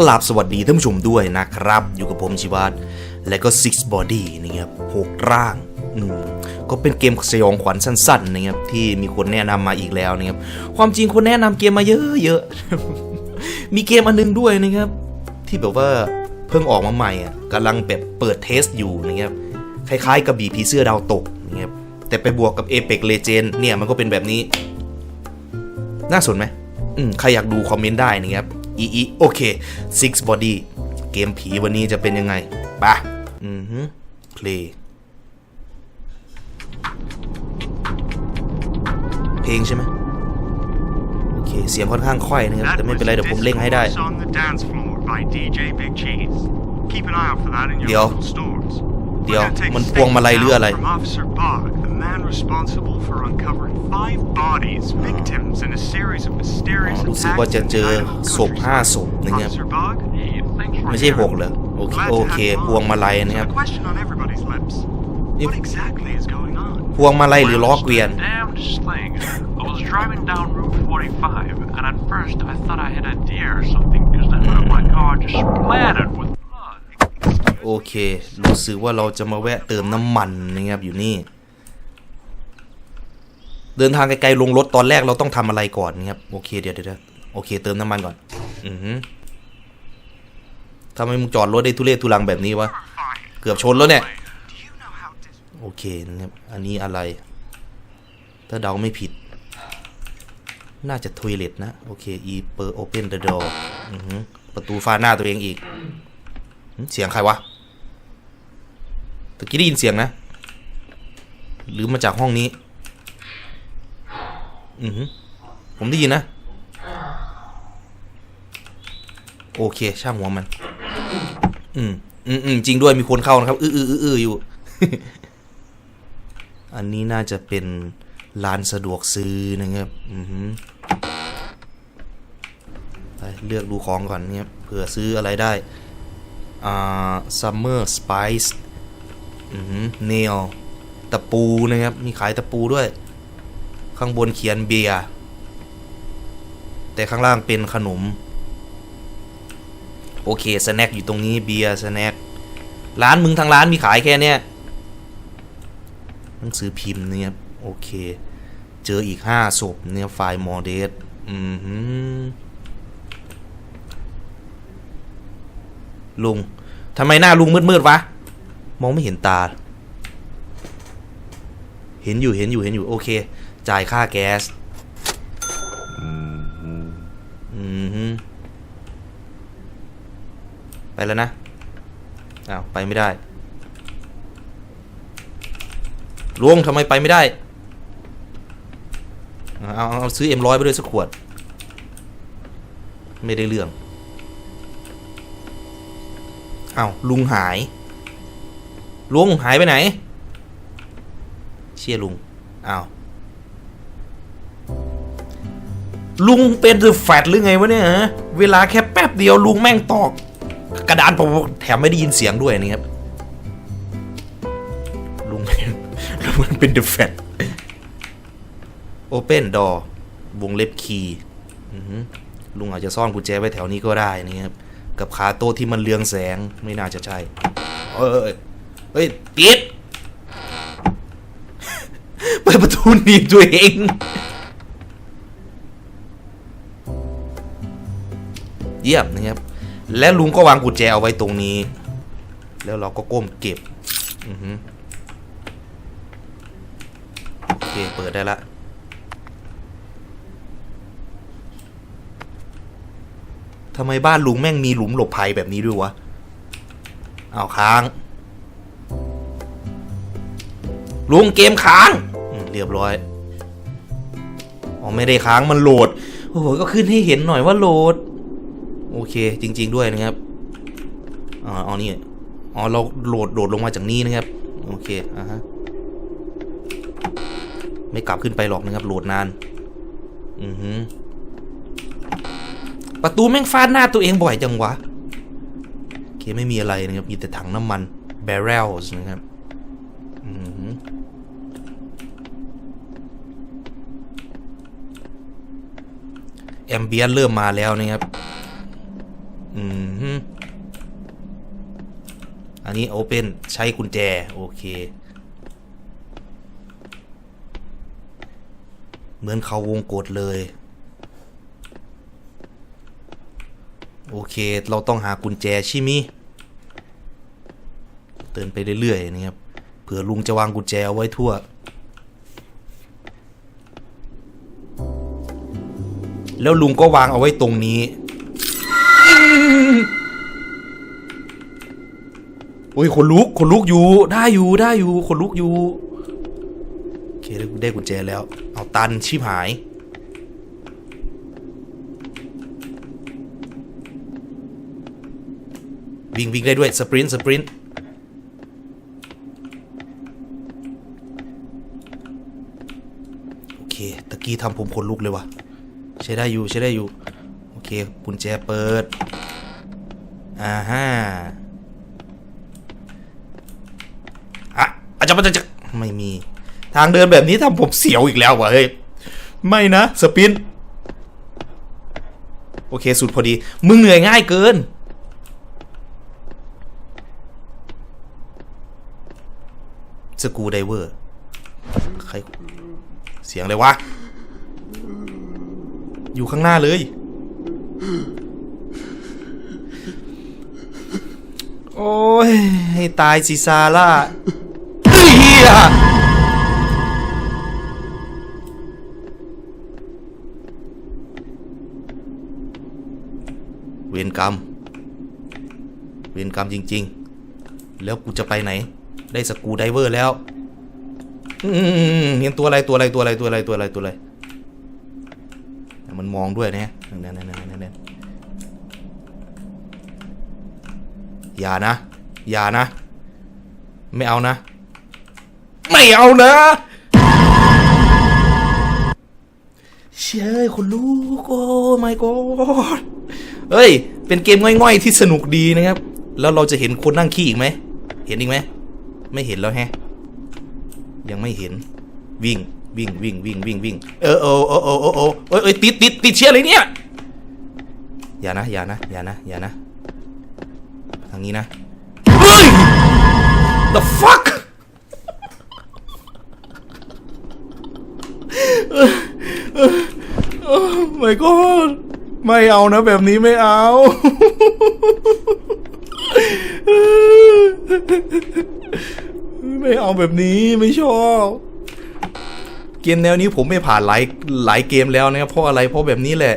กราบสวัสดีท่านผู้ชมด้วยนะครับ อยู่กับผมชิวัตและก็ Six Body นะครับหกร่างก็เป็นเกมสยองขวัญสั้นๆนะครับที่มีคนแนะนำมาอีกแล้วนะครับความจริงคนแนะนำเกมมาเยอะๆมีเกมอันนึงด้วยนะครับ ที่แบบว่าเพิ่งออกมาใหม่อะกำลังแบบเปิดเทสอยู่นะครับคล้ายๆกับบีผีเสื้อดาวตกนะครับแต่ไปบวกกับ Apex Legend เนี่ยมันก็เป็นแบบนี้ น่าสนไหมใครอยากดูคอมเมนต์ได้นะครับ อีอีโอเค Six Body เกมผีวันนี้จะเป็นยังไงปะอือฮึ play เพลงใช่ไหมโอเค เสียงค่อนข้างค่อยนะครับ แต่ไม่เป็นไร เดี๋ยวผมเล่งให้ได้ Song The Dance Floor by DJ Big Cheese. Keep an eye out for that in your เดี๋ยว local stores. เดี๋ยว We're gonna take a มันพวงมาลัยหรืออะไร statement now from Officer Bog, the man responsible for uncovering five bodies, victims in a series of mysterious รู้สึก attacks ว่าจะเจอ in Idaho ศพห้าศพ countryside. นะครับ Officer Bog? Hey, thanks for ไม่ใช่หก hearing. เหรอโอเค Glad to โอเค have you พวง on. มาลัย So นะครับ the question on everybody's lips. If- What exactly is going on? พวงมาลัยหรือล้อเกวียน Damnedest thing. I was driving down Route 45, and at first I thought I hit a deer or something because the hood of my car just splattered with blood. โอเค รู้สึกว่าเราจะมาแวะเติมน้ำมันนะครับอยู่นี่ เดินทางไกลๆลงรถตอนแรกเราต้องทำอะไรก่อนนะครับโอเคเดี๋ยวเดี๋ยวโอเค เติมน้ำมันก่อน อือฮึทำไมมึงจอดรถได้ทุเรศทุลังแบบนี้วะ เกือบชนแล้วเนี่ย โอเคนะครับ อันนี้อะไร ถ้าเดาไม่ผิด น่าจะท o เล t นะ โอเค e เปิด open the door อือฮึประตูฟาหน้าตัวเองอีก เสียงใครวะ ตะกี้ได้ยินเสียงนะ หรือมาจากห้องนี้ อือผมได้ยินนะ โอเค ช่างหัวมัน อืมอืมอืมจริงด้วยมีคนเข้านะครับ อื้ออื้ออื้ออืออยู่ อันนี้น่าจะเป็นร้านสะดวกซื้อนะครับอือหือไปเลือกดูของก่อนเนี่ยเผื่อซื้ออะไรได้ อ่า summer spice อือหือ nail ตะปูนะครับ มีขายตะปูด้วย ข้างบนเขียนเบียร์แต่ข้างล่างเป็นขนม โอเคสแน็คอยู่ตรงนี้เบียร์สแน็คร้านมึงทางร้านมีขายแค่เนี้ยหนังสือพิมพ์เนี่ยโอเค เจออีกห้าศพเนี่ยไฟล์มอเดสอืมหือลุงทำไมหน้าลุงมืดๆวะ มองไม่เห็นตา เห็นอยู่เห็นอยู่เห็นอยู่โอเค จ่ายค่าแก๊ส อืมหือไปแล้วนะอ้าวไปไม่ได้ลุงทำไมไปไม่ได้เอาเอาเอาซื้อเอ็มร้อยไปด้วยสักขวด ไม่ได้เรื่องอ้าวลุงหาย ลุงหายไปไหน เชี่ยลุง อ้าว ลุงเป็นเดอะแฟตหรือไงวะเนี่ยฮะ เวลาแค่แป๊บเดียวลุงแม่งตอก กระดานผมแถมไม่ได้ยินเสียงด้วยนะครับ ลุงเป็นลุงมันเป็นเดอะแฟตโอเปนดอวงเล็บคีย์ลุงอาจจะซ่อนกุญแจไว้แถวนี้ก็ได้นะครับ กับขาโต๊ะที่มันเรืองแสงไม่น่าจะใช่ เอ้ย เฮ้ยปิดเปิดประตูหนีตัวเองเยี่ยมนะครับ และลุงก็วางกุญแจเอาไว้ตรงนี้ แล้วเราก็ก้มเก็บอือฮึโอเคเปิดได้ละทำไมบ้านลุงแม่งมีหลุมหลบภัยแบบนี้ด้วยวะ เอาค้าง ลุงเกมค้างเรียบร้อยอ๋อไม่ได้ค้างมันโหลดโอ้โหก็ขึ้นให้เห็นหน่อยว่าโหลด โอเค จริง ๆ ด้วยนะครับอ๋อนี่อ๋อเราโหลดโดดลงมาจากนี้นะครับ โอเคอ่าฮะไม่กลับขึ้นไปหรอกนะครับ โหลดนาน อือฮึประตูแม่งฟาดหน้าตัวเองบ่อยจังวะ โอเคไม่มีอะไรนะครับ มีแต่ถังน้ำมัน barrels นะครับ อือฮึ แอมเบียนเริ่มมาแล้วนะครับ อืมอันนี้โอเปนใช้กุญแจ โอเค เหมือนเขาวงกดเลย โอเค เราต้องหากุญแจใช่มิเดินไปเรื่อยๆนะครับ เผื่อลุงจะวางกุญแจเอาไว้ทั่ว แล้วลุงก็วางเอาไว้ตรงนี้ โอ้ยขนลุกขนลุกอยู่ ได้อยู่ได้อยู่ขนลุกอยู่โอเคได้กุญแจแล้ว เอาตันชิบหายวิ่งวิ่งได้ด้วยสปรินต์สปรินต์โอเคตะกี้ทำผมขนลุกเลยว่ะ ใช้ได้อยู่ใช้ได้อยู่ โอเคกุญแจเปิด อ่าฮะอะอาจจะมันจะไม่มี ทางเดินแบบนี้ทำผมเสียวอีกแล้ววะเฮ้ย ไม่นะ สปิน โอเค สุดพอดี มึงเหนื่อยง่ายเกินสกูไดเวอร์ ใคร เสียงอะไรวะ อยู่ข้างหน้าเลย โอ้ย ให้ตายสิซาร่าเฮ้ยเฮียเวรกรรม เวรกรรมจริง ๆ แล้วกูจะไปไหน ได้สกูไดเวอร์แล้วอืมเห็นตัวอะไรตัวอะไรตัวอะไรตัวอะไรตัวอะไรตัวอะไร มันมองด้วยนะนั่นนั่นนั่นนั่นนั่นอย่านะ อย่านะ ไม่เอานะ ไม่เอานะเชื่อคนลูกโอ้ my god เฮ้ย เป็นเกมง่อยๆที่สนุกดีนะครับ แล้วเราจะเห็นคนนั่งขี้อีกไหม เห็นอีกไหม ไม่เห็นแล้วแฮะ ยังไม่เห็น วิ่ง วิ่งวิ่งวิ่งวิ่งวิ่งเออเออเออเออเออเออเออเอยติดติดติดเชื้ออะไรเนี่ยอย่านะอย่านะอย่านะอย่านะทางนี้นะเฮ้ย the fuck โอ้ my god ไม่เอานะแบบนี้ไม่เอาไม่เอาแบบนี้ไม่ชอบ เกมแนวนี้ผมไม่ผ่านหลายหลายเกมแล้วนะครับเพราะอะไรเพราะแบบนี้แหละ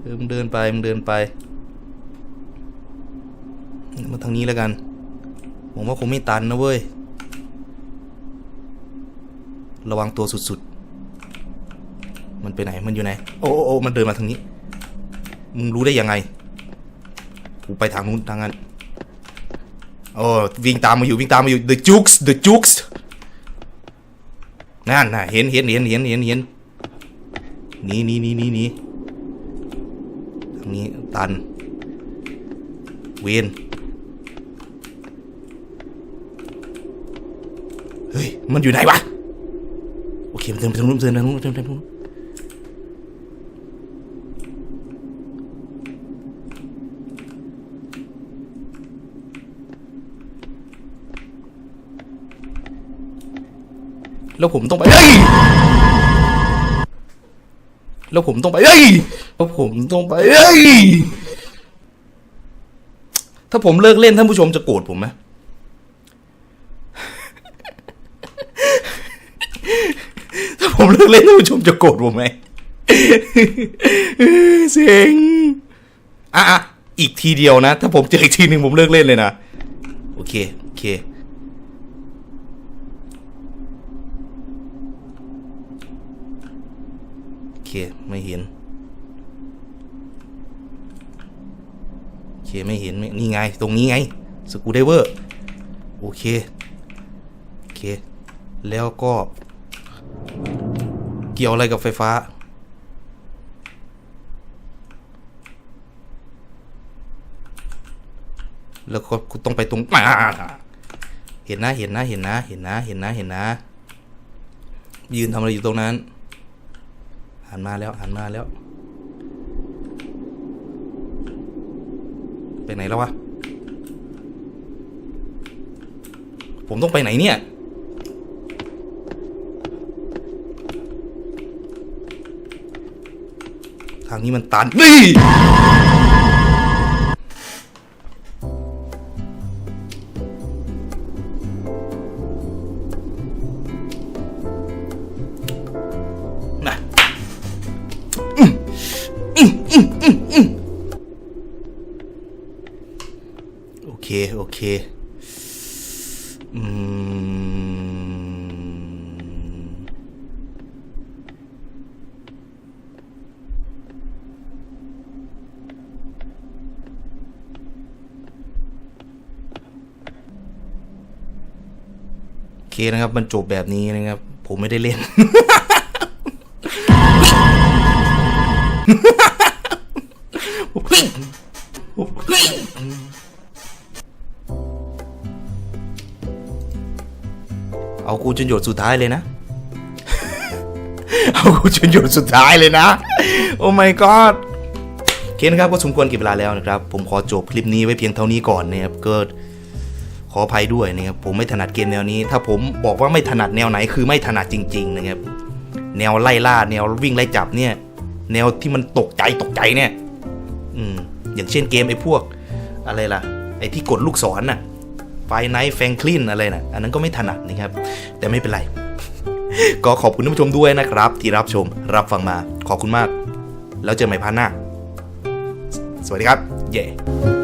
เออมึงเดินไปมึงเดินไปมาทางนี้แล้วกัน ผมว่าคงไม่ตันนะเว้ย ระวังตัวสุดๆ มันไปไหน มันอยู่ไหน โอ้โอ้โอมันเดินมาทางนี้ มึงรู้ได้ยังไง กูไปทางนู้นทางนั้น โอ้วิ่งตามมาอยู่วิ่งตามมาอยู่ the jukes the jukes นั่นน่ะเห็นเห็นเห็นเห็นเห็นเห็นนี่นี่นี่นี่นี่ทางนี้ตัน เวนเฮ้ย มันอยู่ไหนวะ โอเคมันเดินไปทางนู้นเดินทางนู้นเดินทางนู้น แล้วผมต้องไปเฮ้ยแล้วผมต้องไปเฮ้ยแล้วผมต้องไปเฮ้ยถ้าผมเลิกเล่นท่านผู้ชมจะโกรธผมไหมถ้าผมเลิกเล่นท่านผู้ชมจะโกรธผมไหมเซ็งอะอีกทีเดียวนะ ถ้าผมเจออีกทีหนึ่งผมเลิกเล่นเลยนะ โอเค โอเค โอ เคไม่เห็น โอเคไม่เห็นไม่นี่ไง ตรงนี้ไงสกูไดเวอร์โอเค โอเค แล้วก็ เกี่ยวอะไรกับไฟฟ้า แล้วก็กูต้องไปตรงอ่าเห็นนะ เห็นนะ เห็นนะ เห็นนะ เห็นนะ เห็นนะ ยืนทำอะไรอยู่ตรงนั้น อ่านมาแล้วอ่านมาแล้ว ไปไหนแล้ววะ ผมต้องไปไหนเนี่ย ทางนี้มันตันนี่ โอเคนะครับ มันจบแบบนี้นะครับ ผมไม่ได้เล่น เอากูจนหยดสุดท้ายเลยนะ เอากูจนหยดสุดท้ายเลยนะ โอ้ my god เคนครับก็สมควรเก็บเวลาแล้วนะครับ ผมขอจบคลิปนี้ไว้เพียงเท่านี้ก่อนนะครับก็ขออภัยด้วยนะครับผมไม่ถนัดเกมแนวนี้ ถ้าผมบอกว่าไม่ถนัดแนวไหนคือไม่ถนัดจริง ๆ นะครับ แนวไล่ล่าแนววิ่งไล่จับเนี่ย แนวที่มันตกใจตกใจเนี่ย อืมอย่างเช่นเกมไอ้พวก อะไรล่ะ ไอ้ที่กดลูกศรน่ะ ไฟไนท์แฟงคลินอะไรน่ะอันนั้นก็ไม่ถนัดนะครับ แต่ไม่เป็นไร ก็ขอบคุณท่านผู้ชมด้วยนะครับ ที่รับชมรับฟังมาขอบคุณมาก แล้วเจอกันใหม่พาร์ทหน้า สวัสดีครับ เย่